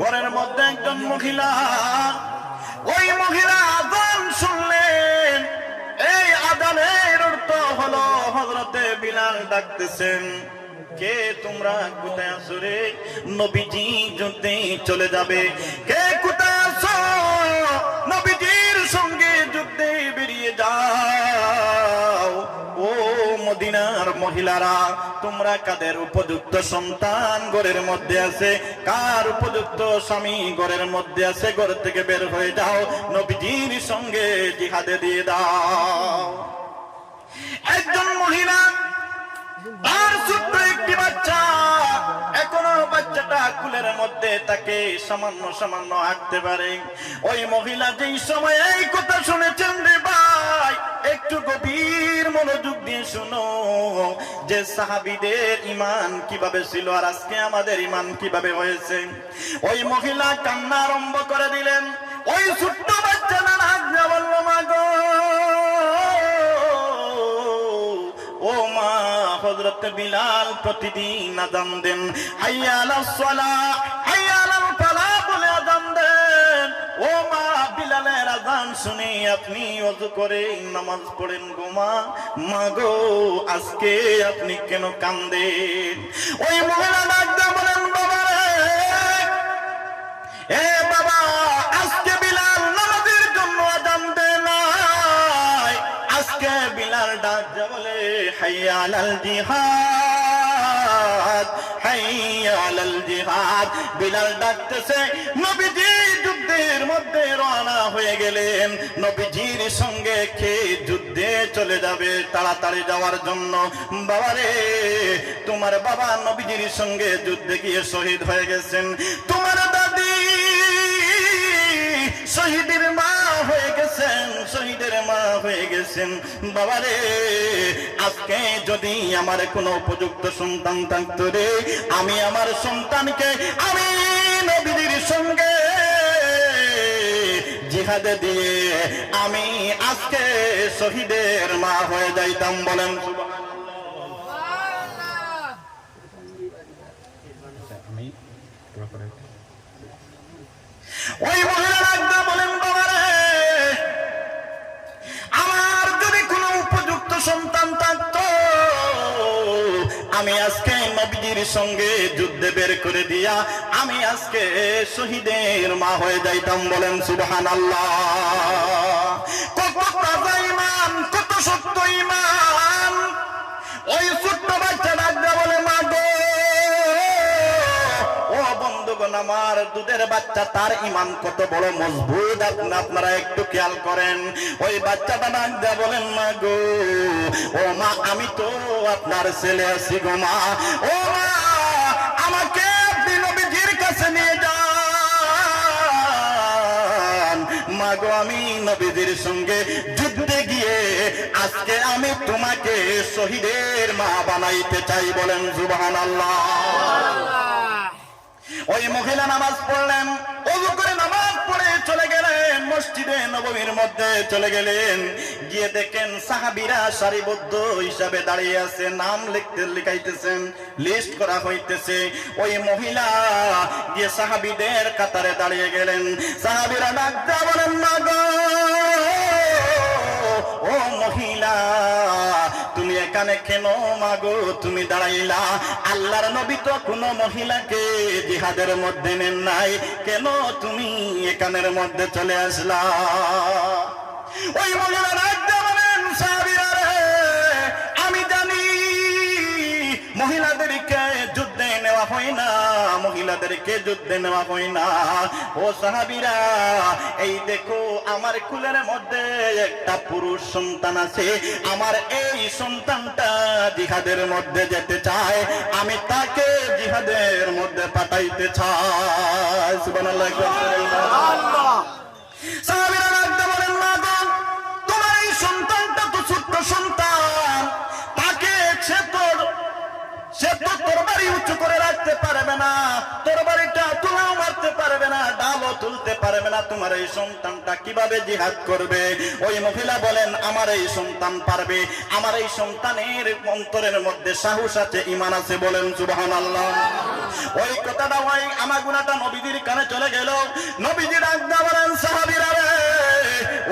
ঘরের মধ্যে একজন মহিলা। ওই মহিলা আদান শুনলেন। এই আদানের অর্থ হলো হজরতে বিলাল ডাকতেছেন, কে তোমরা কোথায় আসরে নবীজি যুদ্ধে চলে যাবে। কে মহিলারা, তোমরা কাদের উপযুক্ত সন্তান ঘরের মধ্যে আছে? কার উপযুক্ত স্বামী ঘরের মধ্যে আছে? ঘর থেকে বের হয়ে যাও, নবীজির সঙ্গে জিহাদে দিয়ে দাও। একজন মহিলা আর ছোট্ট একটি বাচ্চা, এখনও বাচ্চাটা কুলের মধ্যে তাকে সামান্য সামান্য হাঁটতে পারে। ওই মহিলা যেই সময় এই কথা শুনেছেন রে ভাই, একটু গভীর মনোযোগ দিয়ে শুনো, যে সাহাবিদের ইমান কীভাবে ছিল আর আজকে আমাদের ইমান কীভাবে হয়েছে? ওই মহিলা কান্না আরম্ভ করে দিলেন, ওই ছোট্ট বাচ্চা না হাত বলল, মা গো হযরত বিলাল প্রতিদিন আযান দেন। হাইয়া আলাস শুনে আপনি ওযু করে নামাজ পড়েন গো মা। গো, আজকে আপনি কেন কান্দেন? ওই মহিলা ডাকতে বলেন, বাবা এ বাবা, আজকে বিলাল নামাজের জন্য নাই। আজকে বিলাল ডাক বলে হাইয়া আলাল জিহাদ হাইয়া আলাল জিহাদ। বিলাল ডাকতেছে, নবীজি রওনা হয়ে গেলেন। নবীজির সঙ্গে কে যুদ্ধে চলে যাবে তাড়াতাড়ি যাওয়ার জন্য? বাবারে, তোমার বাবা নবীজির সঙ্গে যুদ্ধে গিয়ে শহীদ হয়ে গেছেন। তোমার দাদি শহীদের মা হয়ে গেছেন, শহীদের মা হয়ে গেছেন। বাবারে, আজকে যদি আমার কোনো উপযুক্ত সন্তান থাকতো রে, আমি আমার সন্তানকে আমি জিহাদে দিয়ে আমি আজকে শহীদের মা হয়ে যাইতাম বলেন। ওই মহিলা আমি আজকে নবীজির সঙ্গে যুদ্ধে বের করে দিয়া আমি আজকে শহীদের মা হয়ে যাইতাম বলেন সুবহান আল্লাহ কত কত সত্য ইমান। ওই ছোট্ট বাচ্চা আমার দুধের বাচ্চা, তার ইমান কত বড় মজবুত? আপনি আপনারা একটু খেয়াল করেন। ওই বাচ্চাটা ডাক দেয়া বলেন, মা গো, ও মা, আমি তো আপনার ছেলে আছি গো মা। ও মা, আমাকে নবীজির কাছে নিয়ে যান। মা গো, আমি নবীজির সঙ্গে যুদ্ধে গিয়ে আজকে আমি তোমাকে শহীদের মা বানাইতে চাই বলেন সুবহান আল্লাহ ওই মহিলা নামাজ পড়লেন, অজু করে নামাজ পড়ে চলে গেলেন, মসজিদে নবমীর মধ্যে চলে গেলেন। গিয়ে দেখেন সাহাবিরা সারিবদ্ধ হিসাবে দাঁড়িয়ে আছে, নাম লিখতে লিখাইতেছেন, লিস্ট করা হইতেছে। ওই মহিলা গিয়ে সাহাবিদের কাতারে দাঁড়িয়ে গেলেন। সাহাবিরা ডাকতে বলেন ও মহিলা তুমি এখানে কেন মাগো? তুমি দাঁড়াইলা। আল্লাহর নবী তো কোনো মহিলাকে জিহাদের মধ্যে নেন নাই। কেন তুমি এখানের মধ্যে চলে আসলা? ওই মহিলা রাজ্য না মহিলাদেরকে যুদ্ধে নেওয়া হয় না ও সাহাবিরা, এই দেখো, আমার কুলের মধ্যে একটা পুরুষ সন্তান আছে। আমার এই সন্তানটা জিহাদের মধ্যে যেতে চায়, আমি তাকে জিহাদের মধ্যে পাঠাইতে চাই। বলেন না তোমার এই সন্তানটা তো ছোট্ট সন্তান তাকে সে তোর সে তো তোর উঁচু করে রাখতে পারবে না, তোর বাড়িটা তুলাও মারতে পারবে না, ডালও তুলতে পারবে না, তোমার এই সন্তানটা কীভাবে জিহাদ করবে? ওই মহিলা বলেন, আমার এই সন্তান পারবে। আমার এই সন্তানের অন্তরের মধ্যে সাহস আছে ইমান আছে বলেন সুবহানাল্লাহ। ওই কথাটা ওই আমার গুণাটা নবীজির কানে চলে গেল। নবীজি ডাকদা বলেন, সাহাবিরা রে,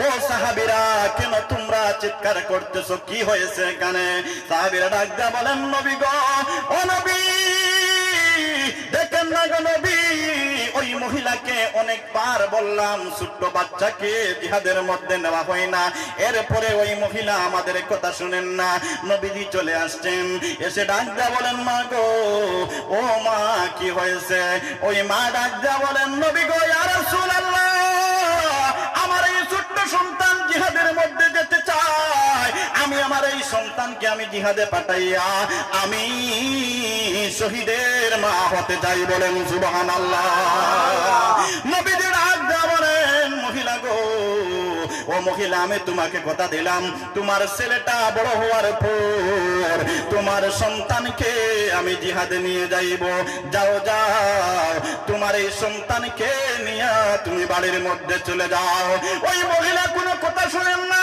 ও সাহাবিরা, কেন তোমরা চিৎকার করতেছো? কি হয়েছে এখানে? সাহাবিরা ডাকদা বলেন, নবী গো, ও নবী দেখেন না গো নবী, ওই মহিলাকে অনেকবার বললাম, ছোট্ট বাচ্চাকে জিহাদের মধ্যে নেওয়া হয় না। এরপরে ওই মহিলা আমাদের কথা শুনেন না। নবীজি চলে আসছেন, এসে ডাক দেয়া বলেন, মা গো, ও মা, কি হয়েছে? ওই মা ডাক দেয়া বলেন, নবী গো রাসূলুল্লাহ, আমার এই ছোট্ট সন্তান জিহাদের মধ্যে যেতে আমার এই সন্তানকে আমি জিহাদে পাঠাইয়া আমি শহীদের মা হতে চাই বলেন সুবহান আল্লাহ নবীদের আজ্ঞা বলেন, মহিলা গো, ও মহিলা, আমি তোমাকে কথা দিলাম, তোমার ছেলেটা বড় হওয়ার পর তোমার সন্তানকে আমি জিহাদে নিয়ে যাইব। যাও যাও, তোমার এই সন্তানকে নিয়ে তুমি বাড়ির মধ্যে চলে যাও। ওই মহিলা কোনো কথা শুনেন না।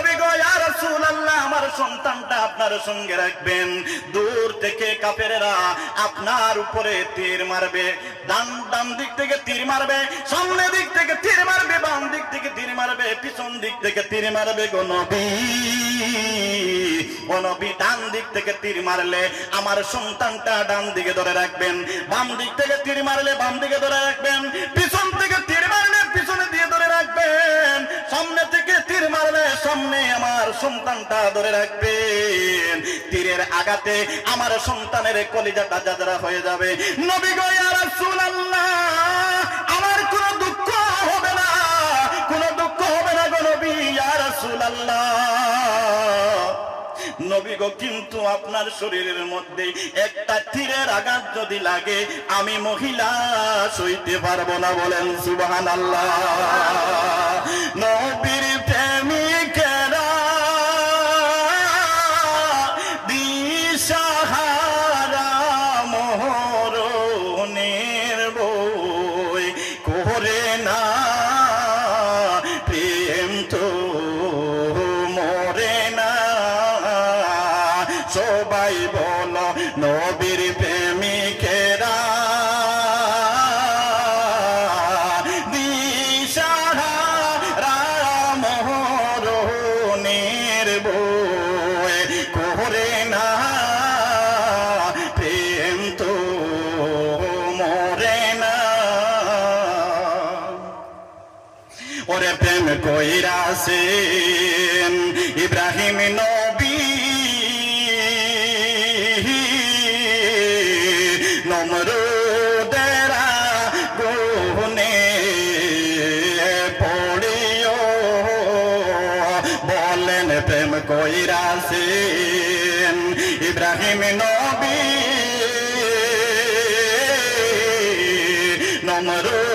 হবে গো ইয়া রাসূলুল্লাহ, আমার সন্তানটা আপনার সঙ্গে রাখবেন। দূর থেকে কাফেরেরা আপনার উপরে তীর মারবে, ডান ডান দিক থেকে তীর মারবে, সামনে দিক থেকে তীর মারবে, বাম দিক থেকে তীর মারবে, পিছন দিক থেকে তীর মারবে গো নবী। নবী, ডান দিক থেকে তীর মারলে আমার সন্তানটা ডান দিকে ধরে রাখবেন, বাম দিক থেকে তীর মারলে বাম দিকে ধরে রাখবেন, পিছন থেকে তীর মারলে পিছনে দিয়ে ধরে রাখবেন, সামনে সামনে আমার সন্তানটা ধরে রাখবেন। তীরের আঘাতে আমার সন্তানের কলিজাটা যাদরা হয়ে যাবে। নবী গো, ইয়া আমার কোনো দুঃখ হবে না। কোনো দুঃখ হবে না গো নবী, ইয়া রাসূলুল্লাহ। নবী কিন্তু আপনার শরীরের মধ্যে একটা তীরের আঘাত যদি লাগে, আমি মহিলা সইতে পারব না বলেন সুবহান আল্লাহ না কইরাছেন ইব্রাহিম নবী। নমরুদেরা গুনে পড়িও বলেন প্রেম কইরাছেন ইব্রাহিম নবী। নমরুদেরা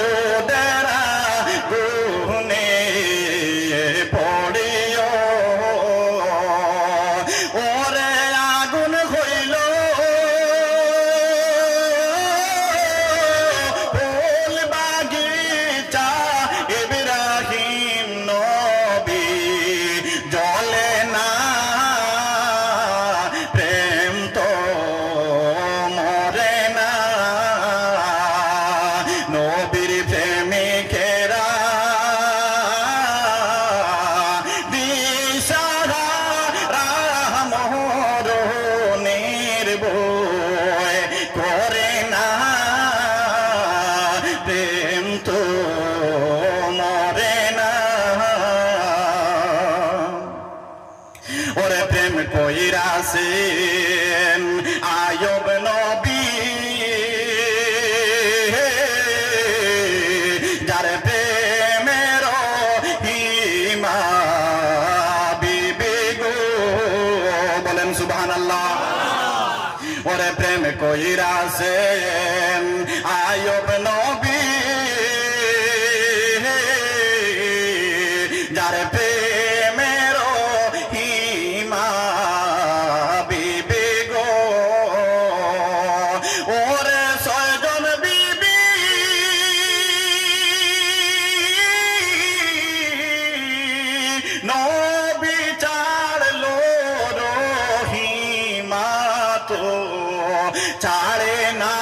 নায়ব নবী। যার প্রেমের হিমা বিবে গো। ওরে সজন বিবি। নবী চাড়লো রহিমা তো চাড়ে না।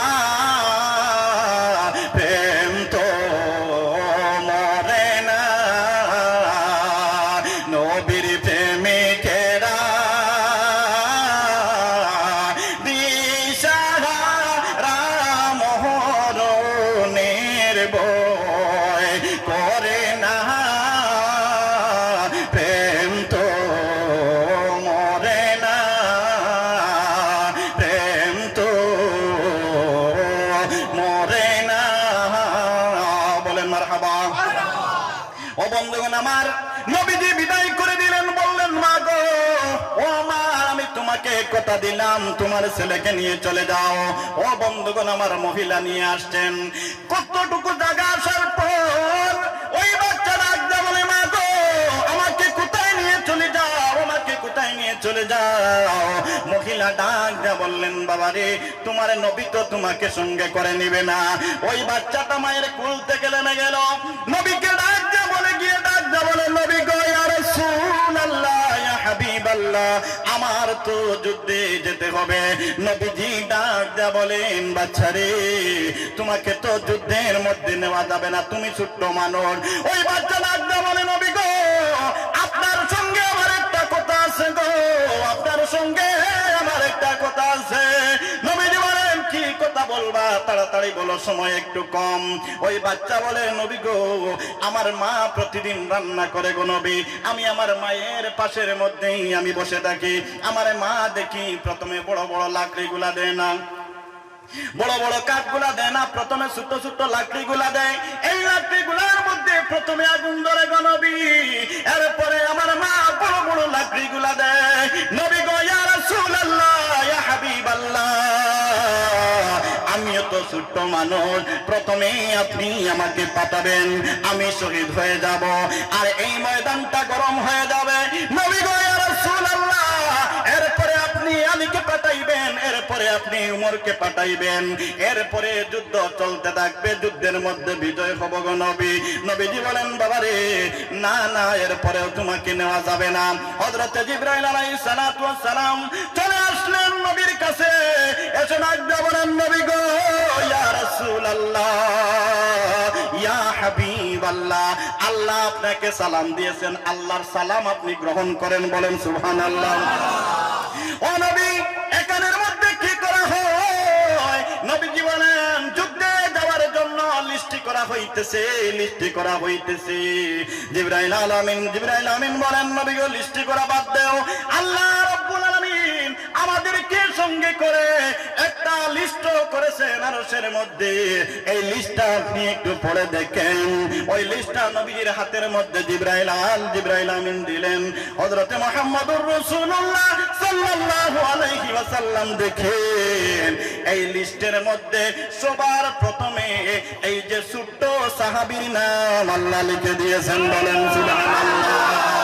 আমার নবীজি বিদায় করে দিলেন, বললেন, মা গো, ও মা, আমি তোমাকে কথা দিলাম, তোমার ছেলেকে নিয়ে চলে যাও। ও বন্ধুগণ, আমার মহিলা নিয়ে আসছেন। কতটুকু জায়গা আসার পর ওই বাচ্চা ডাকতে বলে, মা গো, আমাকে কোথায় নিয়ে চলে যাও, আমাকে কোথায় নিয়ে চলে যাও? মহিলা ডাক দেয়া বললেন, বাবা রে, তোমার নবী তো তোমাকে সঙ্গে করে নিবে না। ওই বাচ্চাটা মায়ের কুল থেকে নেমে গেল। নবীকে আমার তো যুদ্ধে যেতে হবে। নবীজি ডাক দেয়া বলেন, বাচ্চা রে, তোমাকে তো যুদ্ধের মধ্যে নেওয়া যাবে না, তুমি ছোট্ট মানুষ। ওই বাচ্চা ডাক দেয়া বলে, নবী গো, আপনার সঙ্গে আমার একটা কথা আছে গো, আপনার সঙ্গে আমার একটা কথা আছে। বলবা, তাড়াতাড়ি বলো, সময় একটু কম। ওই বাচ্চা বলে, নবী গো, আমার মা প্রতিদিন রান্না করে গো নবী। আমি আমার মায়ের পাশের মধ্যেই আমি বসে থাকি। আমার মা দেখি প্রথমে বড় বড় লাকড়ি গুলা দেয় না। বড় বড় কাঠগুলা দেয় না, প্রথমে ছোট ছোট লাকড়ি গুলা দেয়। এই লাকড়ি গুলার মধ্যে প্রথমে আগুন ধরে গো নবী। এরপরে আমার মা বড় বড় লাকড়ি গুলা দেয়। নবী গো, ইয়া রাসূলুল্লাহ, ইয়া হাবিবাল্লাহ। ছোট্ট মানুষ প্রথমে আপনি আমাকে পাঠাবেন, আমি শহীদ হয়ে যাব। আর এই ময়দানটা গরম হয়ে যাবে। এরপরে যুদ্ধ চলতে থাকবে, যুদ্ধের মধ্যে বিজয় হব গো নবী। নবীজি বলেন বাবারে না না, এরপরেও তোমাকে নেওয়া যাবে না। হযরত জিবরাইল আলাইহিস সালাতু নবীর কাছে এসে ডাকতে বলেন, নবী গো, ইয়া রাসূলুল্লাহ, ইয়া হাবিবাল্লাহ, আল্লাহ আপনাকে সালাম দিয়েছেন, আল্লাহর সালাম আপনি গ্রহণ করেন বলেন সুবহানাল্লাহ। ও নবী, এখানের মধ্যে কি করা হয়? নবীজি বলেন, যুদ্ধে যাওয়ার জন্য লিস্টি করা হইতেছে, লিস্টি করা হইতেছে। জিবরাইল আলামিন, জিবরাইল আমিন বলেন, নবী গো, লিস্টি করা বাদ দেও। আল্লাহ রাব্বুল আলামিন আমাদেরকে সঙ্গে করে একটা লিস্ট করেছেন আরশের মধ্যে। এই লিস্টটা আপনি একটু পড়ে দেখেন। ওই লিস্টটা নবীর হাতের মধ্যে জিব্রাইল আল, জিব্রাইল আমিন দিলেন। হযরতে মুহাম্মদুর রাসূলুল্লাহ সাল্লাল্লাহু আলাইহি ওয়াসাল্লাম দেখেন, এই লিস্টের মধ্যে সবার প্রথমে এই যে ছোট্ট সাহাবীর নাম আল্লাহ লিখে দিয়েছেন বলেন, সুবহানাল্লাহ।